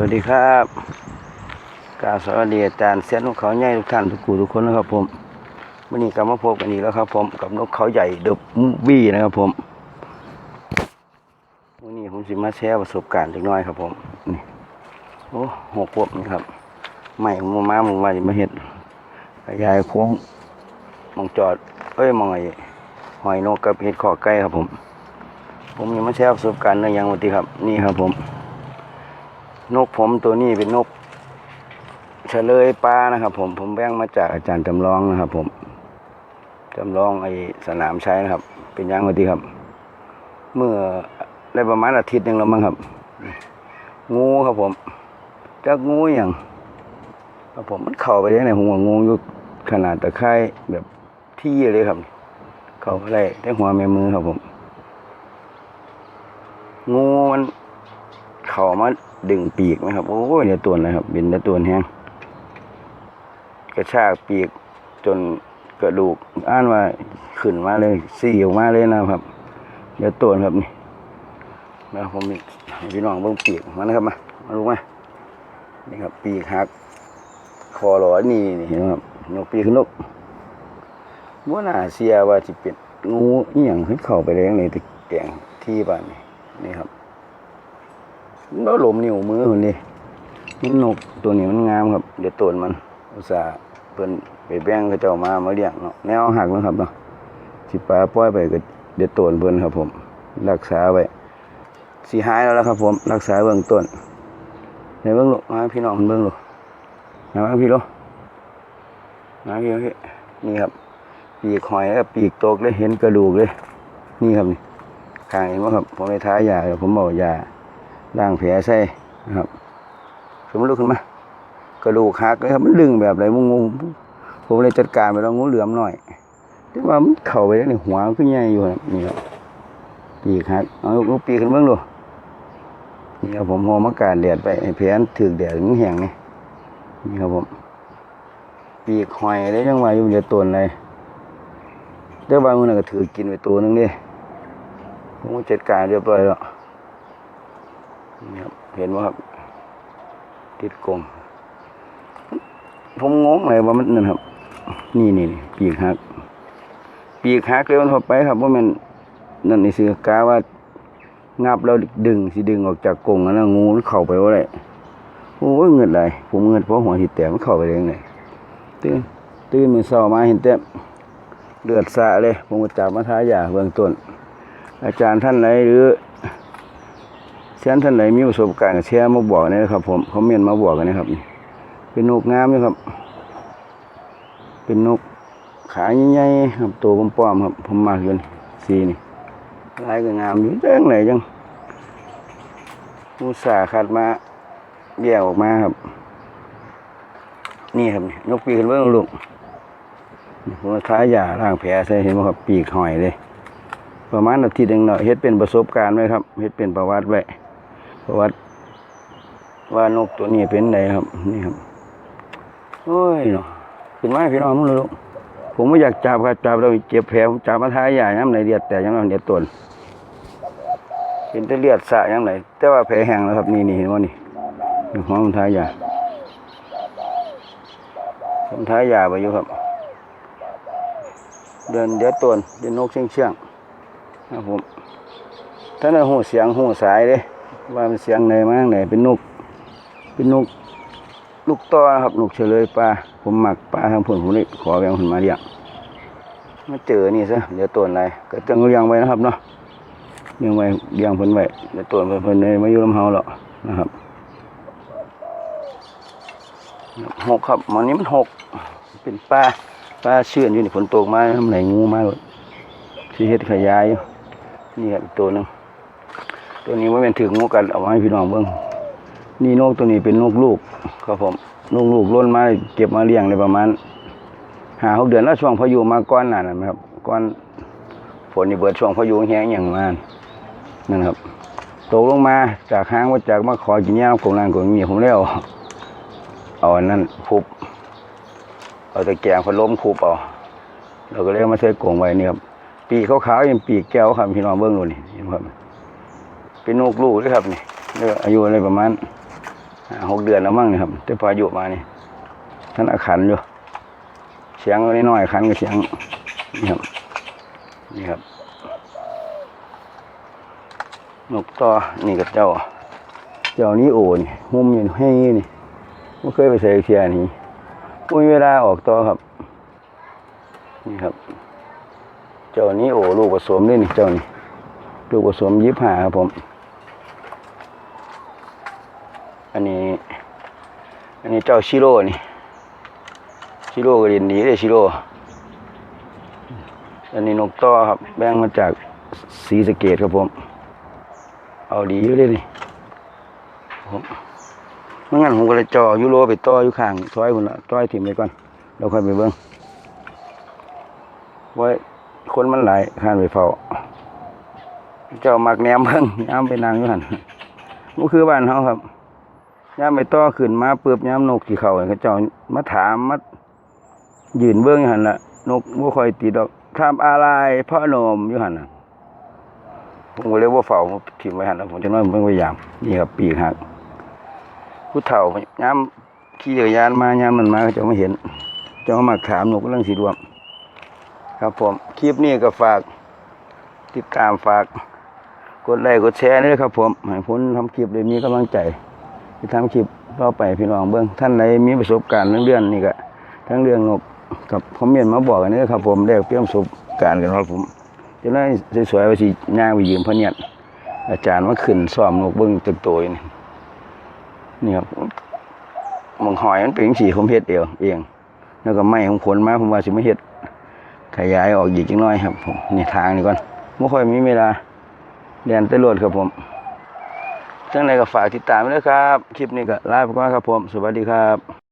วัสดีครับการสวัสดีอาจารย์เสียนกเขาใหญ่ทุกท่านทุกกูทุกคนนะครับผมวันนี้กลับมาพบกันอีกแล้วครับ ผมกับนกเขาใหญ่เดอะมูวี่นะครับผมวันนี้ผมสิมาแชร์ประสบการณ์เล็กน้อยครับผมนี่โอ้หกขวบนี่ครับไม่ผมเอามาผมมาจะมาเห็ดขยายโค้งมองจอดเอ้ยมองไอ้หอยนกกับเห็ดขอไก่ครับผม ผมยังมาแชร์ประสบการณ์ในอย่างวันที่ครับ นี่ครับผม นกผมตัวนี้เป็นนกเฉลยปลานะครับ ผมผมแบ่งมาจากอาจารย์จำลองนะครับ ผมจำลองไอ้สนามใชัยนะครับ เป็นยังไงดีครับ เมื่อได้ประมาณอาทิตย์หนึ่งแล้วมั้งครับ งูครับผมจักงูอย่างครับผมมันเข้าไปได้ในหัวงูอยู่ขนาดตะไคร่แบบที่เลยครับ เข้าไปได้ได้หัวแม่มือครับผม งูมันเขามา ดึงปีกนะครับ โอ้ยเดี๋ยวตัวเลยครับบินเดี๋ยวตัวแห้งกระชากปีกจนกระดูกอ่านว่าขึ้นมาเลยสี่ออกมาเลยนะครับ เดี๋ยวตัวครับนี่แล้วผมนี่ให้พี่น้องเบิ่งปีกมานะครับมามาลูกมานี่ครับ ปีกหักคอหลอนี่นี่เห็นไหมครับนกปีกนกว่าน่าเสียว่าจะเป็นงูอีหยังขึ้นเข้าไปเลยในตะแกงที่บ้านนี่นี่ครับ แล้วหลมนิ้วมือคนนี้มันนกตัวนี้มันงามครับ เดี๋ยวตัวมันอุตส่าห์เพิ่นไปแบ่งเขาเจ้ามามาเลี้ยงเนาะแนวหักเนาะครับเนาะสิปลาปล่อยไปก็เดี๋ยวตัวเพิ่นครับ ผม รักษาไว้สิหายแล้วล่ะครับ ผม รักษาเบื้องต้นในเบื้องลูกมาให้พี่น้องเบื้องลูกมาให้พี่ลูกมาให้พี่ลูกนี่ครับ ปีกหอยแล้วก็ปีกตกเลยเห็นกระดูกเลย นี่ครับนี่ข้างเห็นว่าครับ ผมไปท้ายยาเดี๋ยวผมบอกยา ล่างแผลใส่นะครับสมมติลุกขึ้นมากระดูกหักเลยครับมันดึงแบบไรมุงงผมเลยจัดการไปแล้วงูเหลือมหน่อยแต่ว่ามันเข่าไปแล้วในหัวมันใหญ่อยู่นี่ครับปีกหักเอาลูกปีกขึ้นเบื้องดูนี่ครับผมหอมากาศแดดไปแผลถึกแดดมันแห้งนี่นี่ครับผมปีกหอยได้ยังว่าอยู่เดียวตัวเลยเดี๋ยวบางมันนก็ถือกินไปตัวนึงดิผมจัดการเรียบร้อยแล้ว นี่ครับเห็นว่าครับ ติดกงผมงงเลยว่ามันนั่นครับ นี่นี่ปีกหัก ปีกหักเลยมันพอไปครับว่ามันนั่นนี่คือกาว่างับแล้วดึงสิดึงออกจากกงแล้วงูมันเข้าไปว่าไรโอ้ยเงินไรผมเงินเพราะหัวหิดแตกมันเข้าไปได้ยังไงตื่นตื่นมือเช้ามาเห็นเต็มเลือดสะเลย ผมก็จับมาทายาเบื้องต้น อาจารย์ท่านไหนหรือ ช่นท่านไหนมีประสบการณ์ก็แชร์มาบอกนะครับ ผมเขาเมียนมาบอกกันนะครับนี่เป็นนกงามนะครับ เป็นนกขาใหญ่ๆครับตัวป้อมๆครับ ผมมากอยู่นี่สีนี่ลายก็งามอยู่เรื่องไหนจังมูสาห์ขัดมาเบี้ยออกมาครับ นี่ครับนกปีกขึ้นเบื้องลูกนี่ผมท้ายยาล้างแผลใส่เห็นไหมครับ ปีกหอยเลยประมาณอาทิตย์หนึ่งเนาะเฮ็ดเป็นประสบการณ์ไว้ครับเฮ็ดเป็นประวัติไว้ ประวัติว่านกตัวนี้เป็นไงครับ นี่ครับโอ้ยเนาะขึ้นมาให้พี่น้องมึงเลยลูกผมไม่อยากจับครับจับแล้วเจ็บแผลผมจับมาท้ายใหญ่ย้ำไหนเลียดแต่ย้ำไหนเลียดตนเห็นแต่เลียดสะย้ำไหนแต่ว่าแผลแห้งแล้วครับนี่นี่เห็นว่านี่นี่หัวมันท้ายใหญ่ผมท้ายใหญ่ไปอยู่ครับ เดินเดียวตนเดินนกเชียงเชียงๆครับผมท่านหูเสียงหูสายเด้ ว่ามันเสียงไหนมาไหนเป็นนก เป็นนกลูกต้อนะครับนกเฉลยปลาผมหมักปลาทางผลผมเลยขอแบงผลมาเลี้ยงมาเจอนี่ซะเดี๋ยวตัวไหนก็ต้องเลี้ยงไว้นะครับเนาะเลี้ยงไว้เลี้ยงเพิ่นไว้เดี๋ยวตัวเพิ่นเพิ่นเลยมาอยู่ลำเฮาหรอกนะครับหกครับมันนี้มันหกเป็นปลาปลาเชื่อนอยู่ในฝนตกมาทำไหนงูมาเลยสีเฮ็ดขยายอยู่นี่ครับอีกตัวหนึง ตัวนี้ว่าเป็นถึงงูกันเอาไว้ให้พี่น้องเบิ่งนี่นกตัวนี้เป็นนกลูกครับผมนกลูกล้นมาเก็บมาเลี้ยงในประมาณหาหกเดือนแล้วช่วงพายุมาก้อนหนานั่นครับก้อนฝนนี่เบิดช่วงพายุแห้งอย่างนั้นนั่นครับตกลงมาจากห้างว่าจากมาขอกินหญ้าของนางของมีผมแล้วเอาอันนั้นคุบเอาตะแกรงพัดลมคุบเอาเราก็เลยเอามาใส่กรงไว้นี่ครับปีกขาวๆยังปีกแก้วครับพี่น้องเบิ้งดูนี่เห็นครับ เป็นนกลูกเลยครับนี่เออายุอะไรประมาณหกเดือนแล้วมั้งนี่ครับแต่พออายุมานี่ท่านอาขันอยู่เสียงก็น้อยขันกับเสียงนี่ครับนี่ครับนกต่อนี่กับเจ้า เจ้านี้โอนมุมอยู่ให้นี่ไม่เคยไปใส่เทียนี่ไม่มีเวลาออกต่อครับ นี่ครับ เจ้านี้โอ้ลูกผสมด้วยนี่เจ้านี่ลูกผสมยิบหาครับผม อันนี้ อันนี้เจ้าชิโร่นี่ ชิโร่ก็เรียนดีเลยชิโร่ อันนี้นกต่อครับ แบ่งมาจากสีสเกตครับผม เอาดีอยู่เลยนี่ผมเมื่องั้นผมก็เลยจ่อยูโรไปต่ออยู่ข้างซอยคุณละต้อยถิ่มไปก่อน เราค่อยไปเบิ้งไว้คนมันหลายข้านไปเฝ้า เจ้ามักแหนมเบิ้งย้ำไปนางอยู่หันมันคือบ้านเขาครับ ย้ำไปต่อขึ้นมาเปือบย้ำนกที่เขาเขาเจ้ามาถามมายืนเบิ้งอยู่หันละนกบ่ค่อยติดอกทำอะไรพ่อหนมอยู่หันน่ะผมก็เลยว่าเฝ้าถิ่มไว้หันแล้วผมจะน้อยผมเป็นพยายามนี่ครับปีกหักผู้เฒ่าย้ำขี่จักรยานมาย้ำมันมาเขาจะไม่เห็นเจะมาถามหนูกำลังสีรวมครับผมคลิปนี้ก็ฝาก ติดตามฝาก กดไลค์กดแชร์ด้วยครับผมให้ผมทำคลิปเลยมีกำลังใจ ที่ทำคลิปต่อไปพี่น้องเบิ้องท่านใดมีประสบการณ์เรื่องเรื่องนี่ก็ทั้งเรื่องนกกับคอมเมนต์มาบอกกันนี่ครับ ผมได้เปรียบประสบการณ์กันครับผมจะได้สวยๆว่าสิย่างไปยืมพระเนี่ยอาจารย์มาขึ้นซ้อมนกเบิ้องตึกโตยนี่นี่ครับมองหอยมันเป็นสีผมเฮ็ดเองเองแล้วก็ไม้ของผลมาผมว่าสิมาเฮ็ดขยายออกอีกจังน้อยครับผมนี่ทางนี่ก่อนไม่ค่อยมีเวลาเรียนแตรวจครับผม จังไรก็ฝากติดตามด้วยครับ คลิปนี้ก็ลาไปก่อนครับผม สวัสดีครับ